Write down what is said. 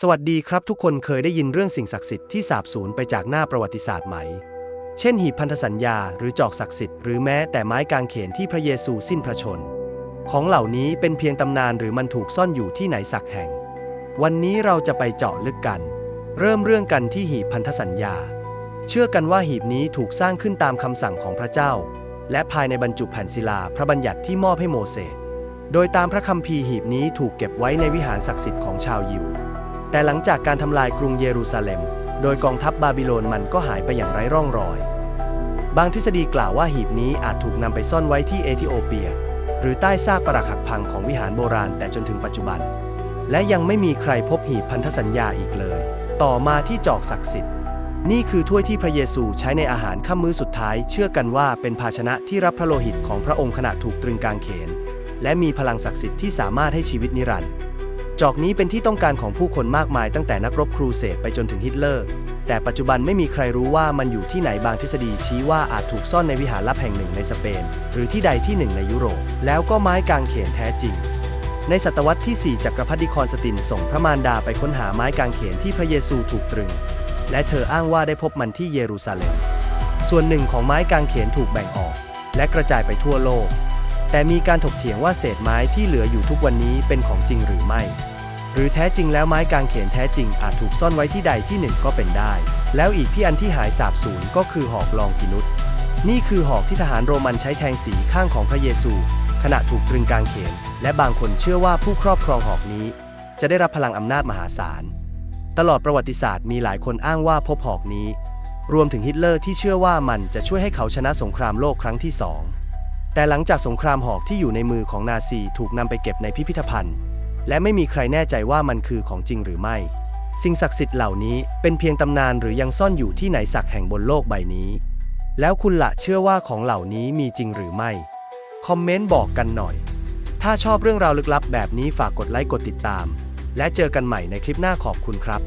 สวัสดีครับทุกคนเคยได้ยินเรื่องสิ่งศักดิ์สิทธิ์ที่สาบสูญไปจากหน้าประวัติศาสตร์ไหม เช่นหีบพันธสัญญาหรือจอกศักดิ์สิทธิ์หรือแม้แต่ไม้กางเขนที่พระเยซูสิ้นพระชน ของเหล่านี้เป็นเพียงตำนานหรือมันถูกซ่อนอยู่ที่ไหนสักแห่ง วันนี้เราจะไปเจาะลึกกัน เริ่มเรื่องกันที่หีบพันธสัญญา เชื่อกันว่าหีบนี้ถูกสร้างขึ้นตามคำสั่งของพระเจ้า และภายในบรรจุแผ่นศิลาพระบัญญัติที่มอบให้โมเสส โดยตามพระคัมภีร์หีบนี้ถูกเก็บไว้ในวิหารศักดิ์สิทธิ์ของชาวยิว แต่หลังจากการทำลายกรุงเยรูซาเล็ม โดยกองทัพบาบิโลนมันก็หายไปอย่างไร้ร่องรอย บางทฤษฎีกล่าวว่าหีบนี้อาจถูกนำไปซ่อนไว้ที่เอธิโอเปีย หรือใต้ซากปรักหักพังของวิหารโบราณแต่จนถึงปัจจุบัน และยังไม่มีใครพบหีบพันธสัญญาอีกเลย ต่อมาที่จอกศักดิ์สิทธิ์ นี่คือถ้วยที่พระเยซูใช้ในอาหารค่ำมื้อสุดท้าย เชื่อกันว่าเป็นภาชนะที่รับพระโลหิตของพระองค์ขณะถูกตรึงกางเขน และมีพลังศักดิ์สิทธิ์ที่สามารถให้ชีวิตนิรันดร์ จอกนี้เป็นที่ต้องการของผู้คนมากมายตั้งแต่นักรบครูเสดไปจนถึงฮิตเลอร์ แต่ปัจจุบันไม่มีใครรู้ว่ามันอยู่ที่ไหนบางทฤษฎีชี้ว่าอาจถูกซ่อนในวิหารลับแห่งหนึ่งในสเปน หรือที่ใดที่หนึ่งในยุโรป แล้วก็ไม้กางเขนแท้จริง ในศตวรรษที่ 4 จักรพรรดิคอนสตินส่งพระมารดาไปค้นหาไม้กางเขนที่พระเยซูถูกตรึง และเธออ้างว่าได้พบมันที่เยรูซาเล็ม ส่วนหนึ่งของไม้กางเขนถูกแบ่งออก และกระจายไปทั่วโลกแต่มีการถกเถียงว่าเศษไม้ที่เหลืออยู่ทุกวันนี้เป็นของจริงหรือไม่ หรือแท้จริงแล้วไม้กางเขนแท้จริงอาจถูกซ่อนไว้ที่ใดที่หนึ่งก็เป็นได้ แล้วอีกที่อันที่หายสาบสูญก็คือหอกลองกินุสนี่คือหอกที่ทหารโรมันใช้แทงสีข้างของพระเยซู ขณะถูกตรึงกางเขน และบางคนเชื่อว่าผู้ครอบครองหอกนี้ จะได้รับพลังอำนาจมหาศาล ตลอดประวัติศาสตร์มีหลายคนอ้างว่าพบหอกนี้ รวมถึงฮิตเลอร์ที่เชื่อว่ามันจะช่วยให้เขาชนะสงครามโลกครั้งที่สองแต่หลังจากสงครามหอกที่อยู่ในมือของนาซีถูกนำไปเก็บในพิพิธภัณฑ์ และไม่มีใครแน่ใจว่ามันคือของจริงหรือไม่ สิ่งศักดิ์สิทธิ์เหล่านี้เป็นเพียงตำนานหรือยังซ่อนอยู่ที่ไหนสักแห่งบนโลกใบนี้ แล้วคุณละเชื่อว่าของเหล่านี้มีจริงหรือไม่ คอมเมนต์บอกกันหน่อย ถ้าชอบเรื่องราวลึกลับแบบนี้ฝากกดไลค์กดติดตาม และเจอกันใหม่ในคลิปหน้าขอบคุณครับ